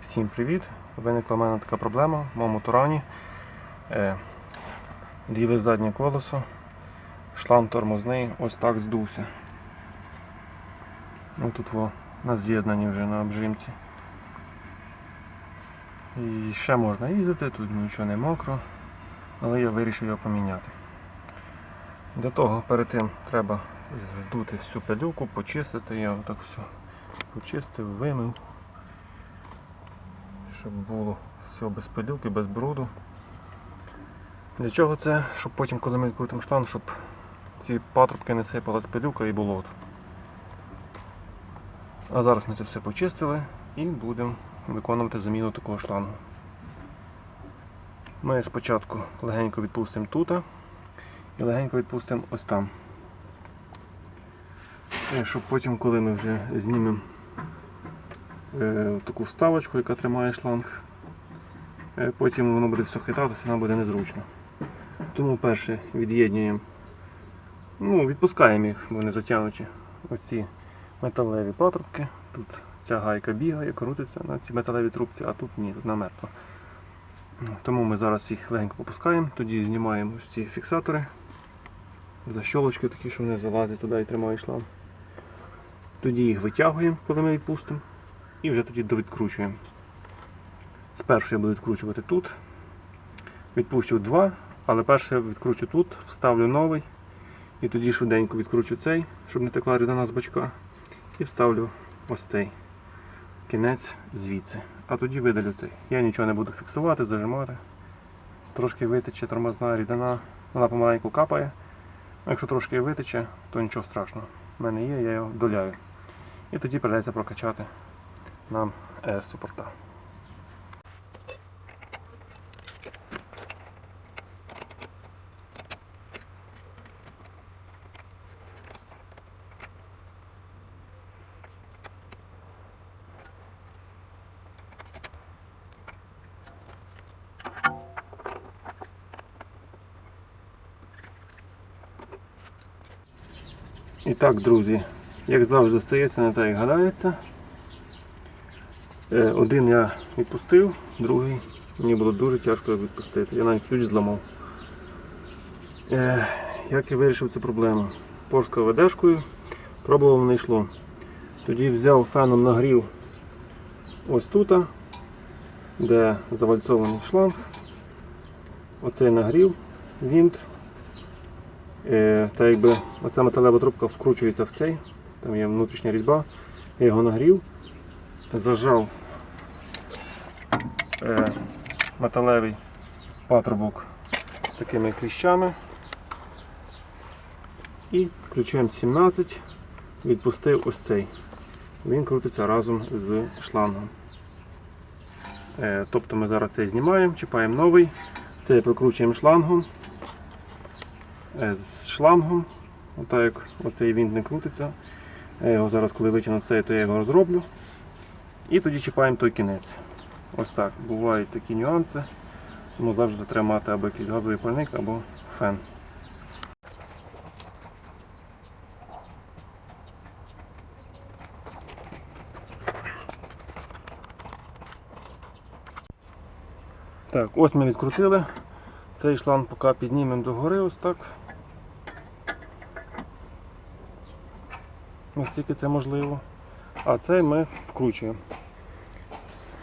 Всім привіт! Виникла в мене така проблема в моєму турані. Е, ліве заднє колесо, шланг тормозний ось так здувся. Ну, тут во, на з'єднанні вже на обжимці. І ще можна їздити, тут нічого не мокро, але я вирішив його поміняти. Для того перед тим треба здути всю пилюку, почистити, я отак все почистив, вимив щоб було все без пилюки, без бруду. Для чого це? Щоб потім, коли ми відкрутимо шланг, щоб ці патрубки не сипалась пилюка і болото. А зараз ми це все почистили і будемо виконувати заміну такого шлангу. Ми спочатку легенько відпустимо тут і легенько відпустимо ось там. І щоб потім, коли ми вже знімемо е, таку вставочку, яка тримає шланг. Е, Потім воно буде все хитатися, нам буде незручно. Тому перше від'єднуємо, ну, відпускаємо їх, бо вони затягнуті. Оці металеві патрубки. Тут ця гайка бігає, крутиться на цій металевій трубці, а тут ні, тут намертво. Тому ми зараз їх легенько попускаємо, тоді знімаємо ось ці фіксатори. Защолочки такі, що вони залазять туди і тримають шланг. Тоді їх витягуємо, коли ми відпустимо і вже тоді довідкручуємо. Спершу я буду відкручувати тут. Відпущу два, але перше відкручу тут, вставлю новий. І тоді швиденько відкручу цей, щоб не текла рідина з бачка. І вставлю ось цей кінець звідси. А тоді видалю цей. Я нічого не буду фіксувати, зажимати. Трошки витече тормозна рідина, вона помаленьку капає. А якщо трошки витече, то нічого страшного. У мене є, я його доляю. І тоді придеться прокачати нам е, супорта. І так, друзі, як завжди стається, не так як гадається. Е, Один я відпустив, другий мені було дуже тяжко відпустити. Я навіть ключ зламав. Е, Як я вирішив цю проблему? Порскав ведешкою, пробував не йшло. Тоді взяв феном нагрів ось тут, де завальцований шланг. Оцей нагрів, вінт. Е, Та якби оця металева трубка вкручується в цей, там є внутрішня різьба, я його нагрів, зажав е, металевий патрубок такими кліщами і ключем 17 відпустив ось цей. Він крутиться разом з шлангом. Е, тобто ми зараз цей знімаємо, чіпаємо новий, цей прокручуємо шлангом. Е, З шлангом, отак як оцей вінт не крутиться. Я його зараз, коли витягну цей, то я його розроблю. І тоді чіпаємо той кінець. Ось так. Бувають такі нюанси. Тому завжди треба мати або якийсь газовий пальник, або фен. Так, ось ми відкрутили. Цей шланг поки піднімемо догори ось так. Наскільки це можливо. А цей ми вкручуємо.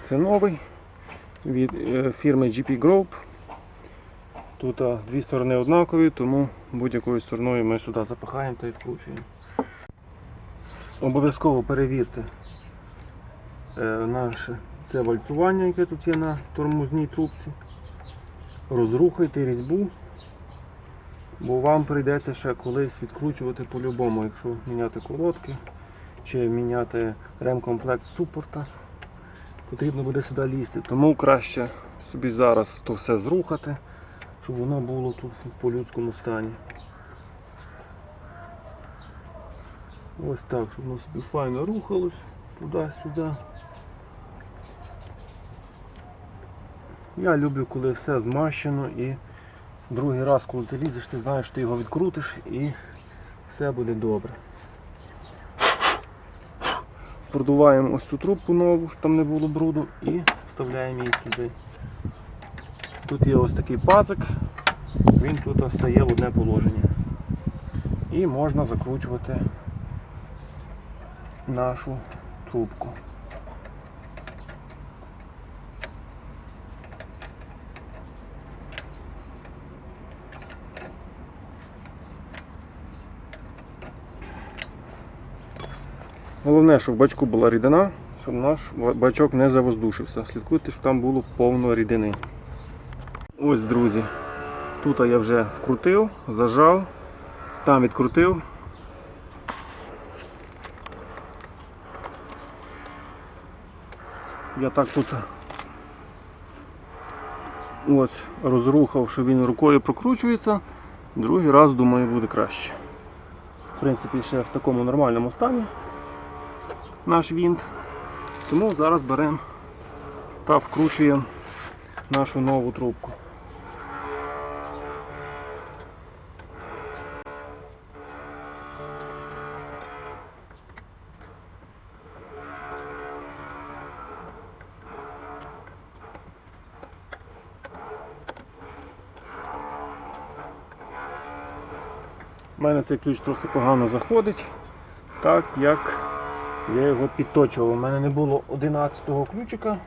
Це новий від е, фірми GP Group. Тут дві сторони однакові, тому будь-якою стороною ми сюди запихаємо та і вкручуємо. Обов'язково перевірте е, наше це вальцування, яке тут є на тормозній трубці. Розрухайте різьбу, бо вам прийдеться ще колись відкручувати по-любому, якщо міняти колодки чи міняти ремкомплект супорта потрібно буде сюди лізти. Тому краще собі зараз то все зрухати, щоб воно було тут в по-людському стані. Ось так, щоб воно собі файно рухалось туди-сюди. Я люблю, коли все змащено і другий раз, коли ти лізеш, ти знаєш, що ти його відкрутиш і все буде добре. Продуваємо ось цю трубку нову, щоб там не було бруду, і вставляємо її сюди. Тут є ось такий пазик, він тут стає в одне положення. І можна закручувати нашу трубку. Головне, щоб в бачку була рідина, щоб наш бачок не завоздушився. Слідкуйте, щоб там було повно рідини. Ось, друзі, тут я вже вкрутив, зажав, там відкрутив. Я так тут ось розрухав, що він рукою прокручується. Другий раз, думаю, буде краще. В принципі, ще в такому нормальному стані наш вінт. Тому зараз беремо та вкручуємо нашу нову трубку. У мене цей ключ трохи погано заходить, так як я його підточував. У мене не було 11-го ключика.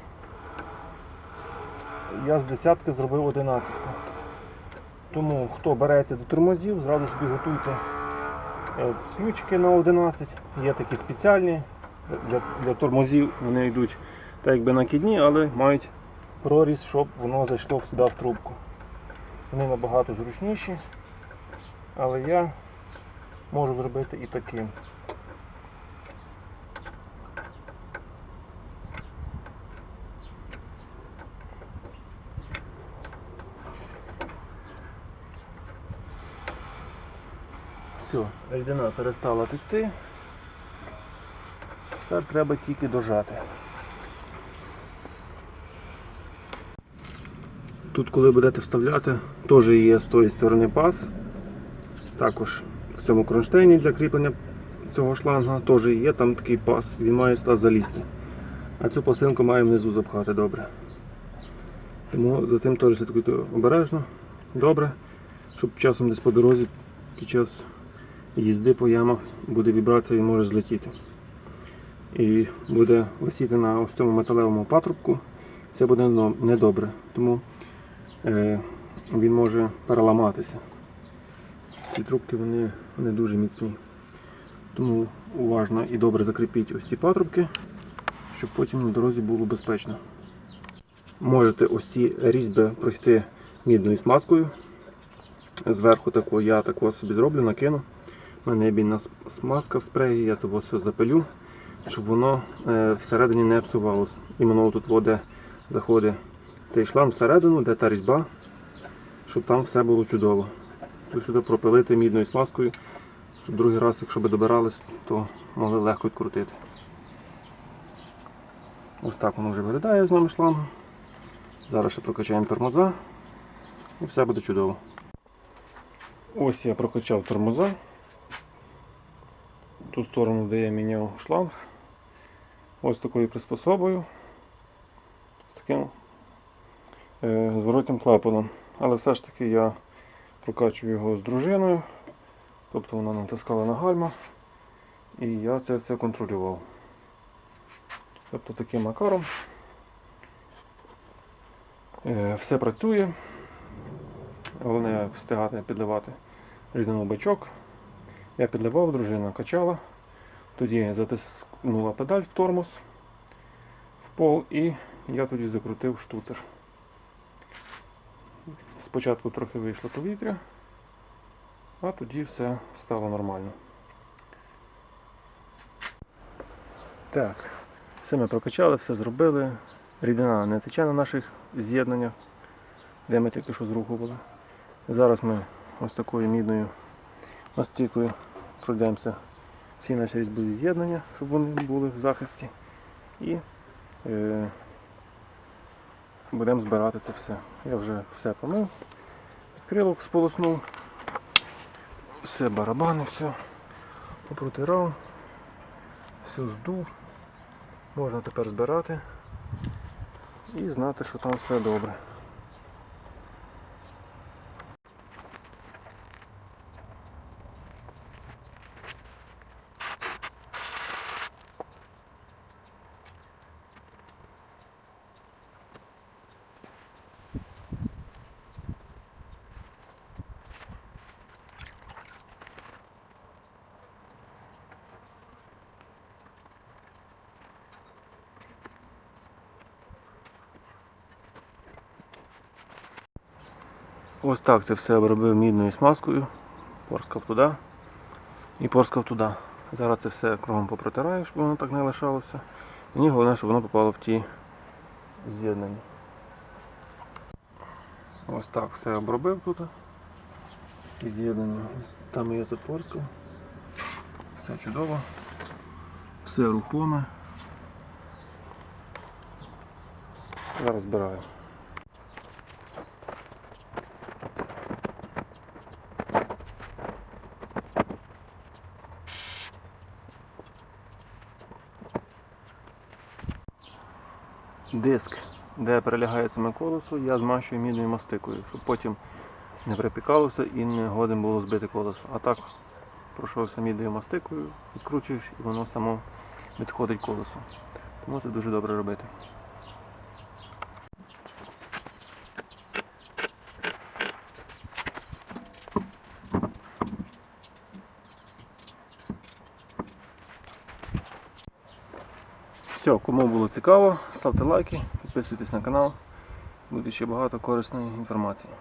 Я з десятки зробив 11. Тому хто береться до тормозів, зразу собі готуйте е, ключики на 11. Є такі спеціальні для, для тормозів. Вони йдуть так якби накидні, але мають проріз, щоб воно зайшло сюди в трубку. Вони набагато зручніші, але я можу зробити і таким. Все, рідина перестала текти. Тепер треба тільки дожати. Тут, коли будете вставляти, теж є з тої сторони паз. Також в цьому кронштейні для кріплення цього шланга теж є там такий паз, він має сюди залізти. А цю пластинку має внизу запхати добре. Тому за цим теж слідкуйте обережно, добре, щоб часом десь по дорозі під час їзди по ямах буде вібрація і може злетіти. І буде висіти на ось цьому металевому патрубку, це буде недобре. Тому е, він може переламатися. Ці трубки вони, вони дуже міцні. Тому уважно і добре закріпіть ось ці патрубки, щоб потім на дорозі було безпечно. Можете ось ці різьби пройти мідною смазкою. Зверху таку я таку собі зроблю, накину. У мене є бідна с- смазка в спреї, я це все запилю, щоб воно е, всередині не псувалося. Іменно тут воде заходить цей шланг всередину, де та різьба, щоб там все було чудово. Ви сюди пропилити мідною смазкою, щоб другий раз, якщо би добирались, то могли легко відкрутити. Ось так воно вже виглядає з нами шлангом. Зараз ще прокачаємо тормоза і все буде чудово. Ось я прокачав тормоза. Ту сторону, де я міняв шланг. Ось такою приспособою. З таким е, зворотнім клапаном. Але все ж таки я прокачую його з дружиною. Тобто вона натискала на гальма. І я це все контролював. Тобто таким макаром. Е, все працює. Головне встигати підливати рідину бачок. Я підливав, дружина качала. Тоді затиснула педаль в тормоз в пол і я тоді закрутив штуцер. Спочатку трохи вийшло повітря, а тоді все стало нормально. Так, все ми прокачали, все зробили. Рідина не тече на наших з'єднаннях, де ми тільки що зрухували. Зараз ми ось такою мідною мастикою пройдемося всі наші різьбові з'єднання, щоб вони були в захисті. І е, будемо збирати це все. Я вже все помив, відкрилок сполоснув, все барабани, все попротирав, все здув. Можна тепер збирати і знати, що там все добре. Ось так це все обробив мідною смазкою, порскав туди і порскав туди. Зараз це все кругом попротираю, щоб воно так не лишалося. Мені головне, щоб воно попало в ті з'єднання. Ось так все обробив тут. І з'єднання. Там я тут порскав. Все чудово. Все рухоме. Зараз збираю. Диск, де перелягає саме колесо, я змащую мідною мастикою, щоб потім не припікалося і не годен було збити колесо. А так пройшовся мідною мастикою, відкручуєш і воно само відходить колесо. Тому це дуже добре робити. Все, кому було цікаво, ставте лайки, підписуйтесь на канал. Буде ще багато корисної інформації.